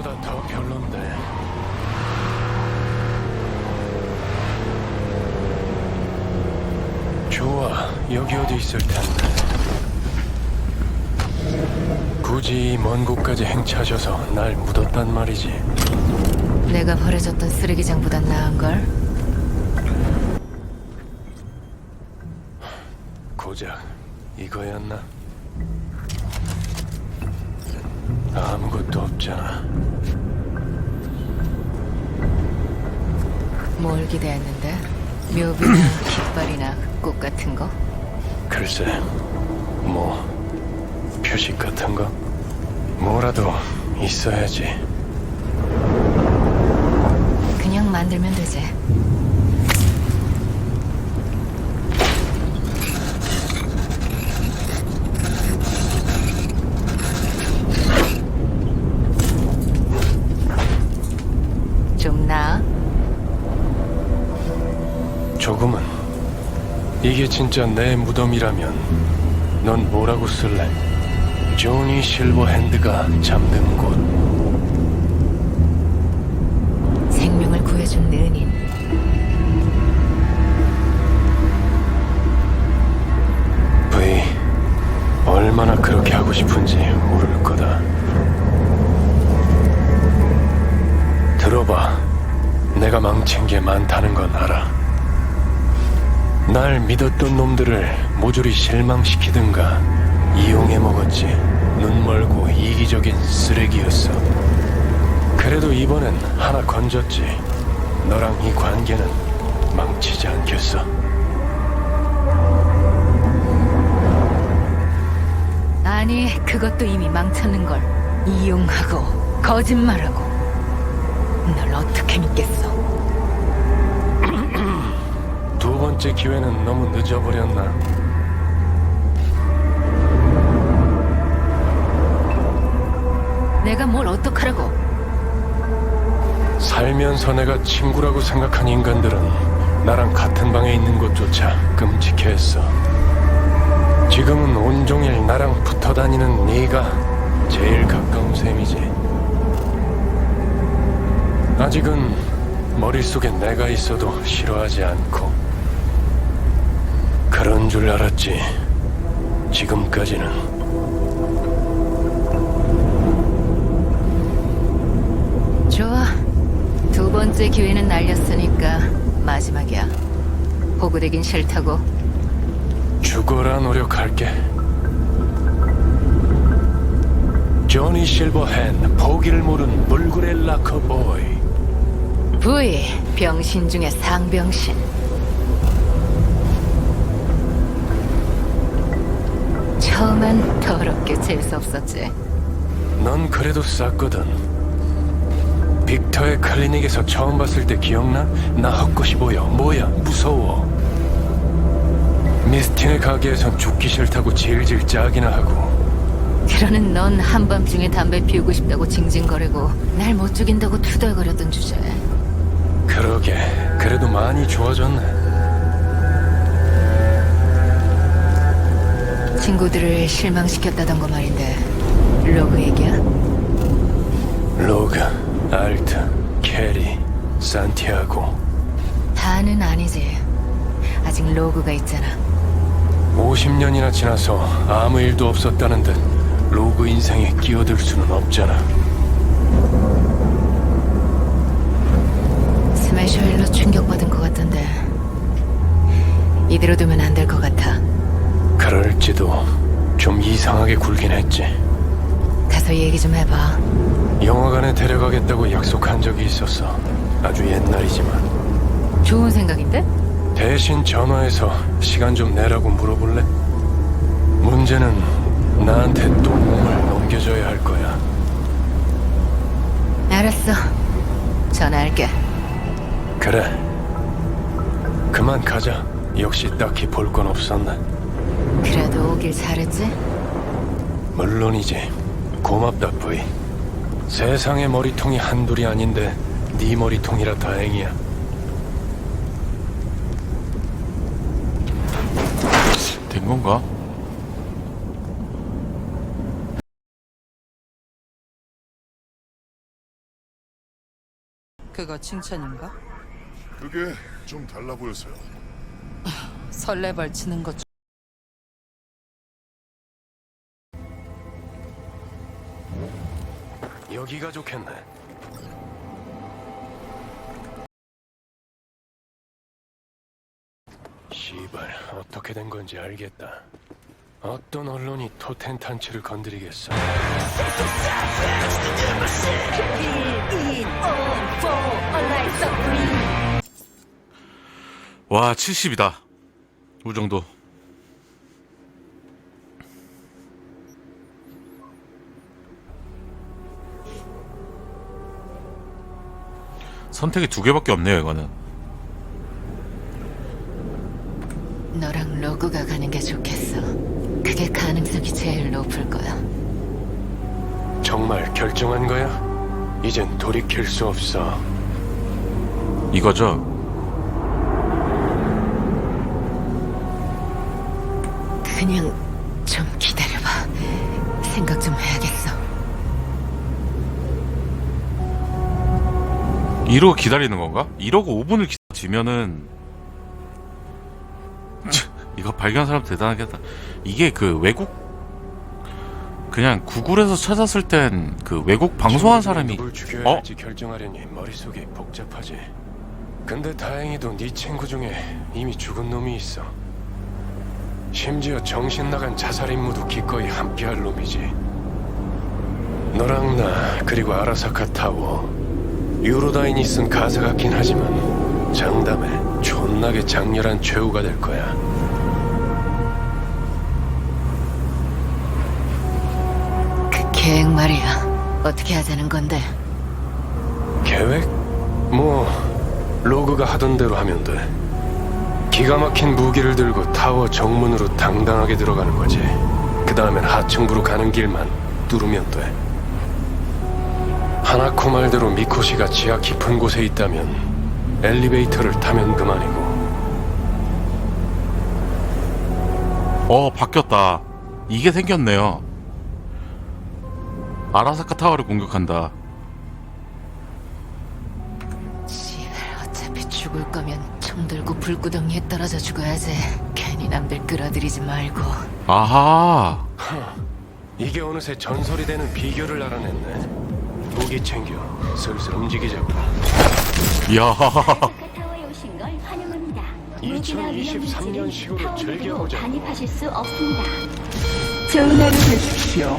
지금보다 더 별론데. 좋아, 여기 어디 있을 텐데. 굳이 먼 곳까지 행차하셔서 날 묻었단 말이지. 내가 버려졌던 쓰레기장보단 나은 걸? 고작 이거였나? 아무것도 없잖아. 뭘 기대했는데? 묘비나 깃발이나 꽃 같은 거? 글쎄, 뭐 표식 같은 거 뭐라도 있어야지. 그냥 만들면 되지. 이게 진짜 내 무덤이라면 넌 뭐라고 쓸래? 조니 실버핸드가 잠든 곳. 생명을 구해준 은인. 날 믿었던 놈들을 모조리 실망시키든가 이용해 먹었지. 눈 멀고 이기적인 쓰레기였어. 그래도 이번엔 하나 건졌지. 너랑 이 관계는 망치지 않겠어. 아니, 그것도 이미 망쳤는 걸. 이용하고, 거짓말하고. 널 어떻게 믿겠어? 두 번째 기회는 너무 늦어버렸나? 내가 뭘 어떡하라고? 살면서 내가 친구라고 생각한 인간들은 나랑 같은 방에 있는 것조차 끔찍해했어. 지금은 온종일 나랑 붙어 다니는 네가 제일 가까운 셈이지. 아직은 머릿속에 내가 있어도 싫어하지 않고 그런 줄 알았지. 지금까지는. 좋아. 두 번째 기회는 날렸으니까 마지막이야. 보고되긴 싫다고. 죽어라 노력할게. 조니 실버핸 포기를 모른 물구레 라커보이 V 병신 중에 상병신. 처음엔 더럽게 재수 없었지. 넌 그래도 쌌거든. 빅터의 클리닉에서 처음 봤을 때 기억나? 나 헛것이 보여. 뭐야? 무서워. 미스틴의 가게에선 죽기 싫다고 질질 짜기나 하고. 그러는 넌 한밤중에 담배 피우고 싶다고 징징거리고 날 못 죽인다고 투덜거렸던 주제에. 그러게. 그래도 많이 좋아졌네 친구들을 실망시켰다던 거 말인데 로그 얘기야? 로그, 알트, 캐리, 산티아고 다는 아니지. 아직 로그가 있잖아. 50년이나 지나서 아무 일도 없었다는 듯 로그 인생에 끼어들 수는 없잖아. 스매셔 일로 충격받은 것 같던데 이대로 두면 안 될 것 같아. 그럴지도 좀 이상하게 굴긴 했지. 가서 얘기 좀 해봐. 영화관에 데려가겠다고 약속한 적이 있었어. 아주 옛날이지만. 좋은 생각인데? 대신 전화해서 시간 좀 내라고 물어볼래? 문제는 나한테 또 몸을 넘겨줘야 할 거야. 알았어. 전화할게. 그래. 그만 가자. 역시 딱히 볼 건 없었네. 그래도 오길 잘했지? 물론이지. 고맙다, 부이. 세상의 머리통이 한둘이 아닌데 네 머리통이라 다행이야. 된 건가? 그거 칭찬인가? 그게 좀 달라 보여서요. 설레발 치는 것 중- 여기가 좋겠네. 시발 어떻게 된 건지 알겠다. 어떤 언론이 토텐 탄치를 건드리겠어? 와 70이다 이 정도 선택이 두 개밖에 없네요 이거는 너랑 로그가 가는 게 좋겠어. 그게 가능성이 제일 높을 거야. 정말 결정한 거야? 이젠 돌이킬 수 없어. 이거죠 그냥 좀 기다려봐. 생각 좀 해야겠어. 이러고 기다리는 건가? 이러고 5분을 기다리면은 이거 발견한 사람 대단하겠다 이게 그 외국 그냥 구글에서 찾았을 땐 그 외국 방송한 사람이 누굴 죽여야 어? 할지 결정하려니 머릿속이 복잡하지. 근데 다행히도 네 친구 중에 이미 죽은 놈이 있어. 심지어 정신 나간 자살 임무도 기꺼이 함께할 놈이지. 너랑 나 그리고 아라사카 타워 유로다인이 쓴 가사 같긴 하지만 장담해 존나게 장렬한 최후가 될 거야. 그 계획 말이야. 어떻게 하자는 건데? 계획? 뭐 로그가 하던 대로 하면 돼. 기가 막힌 무기를 들고 타워 정문으로 당당하게 들어가는 거지. 그 다음엔 하층부로 가는 길만 뚫으면 돼. 하나코 말대로 미코시가 지하 깊은 곳에 있다면 엘리베이터를 타면 그만이고 어 바뀌었다 이게 생겼네요 아라사카 타워를 공격한다 씨발, 어차피 죽을 거면 총 들고 불구덩이에 떨어져 죽어야지. 괜히 남들 끌어들이지 말고. 아하 이게 어느새 전설이 되는 비결을 알아냈네. 무기 챙겨 슬슬 움직이자고. 이야 타워에 오신 걸 환영합니다. 2023 년식으로 즐겨보자. 반입하실 수 없습니다. 좋은 하루 되십시오.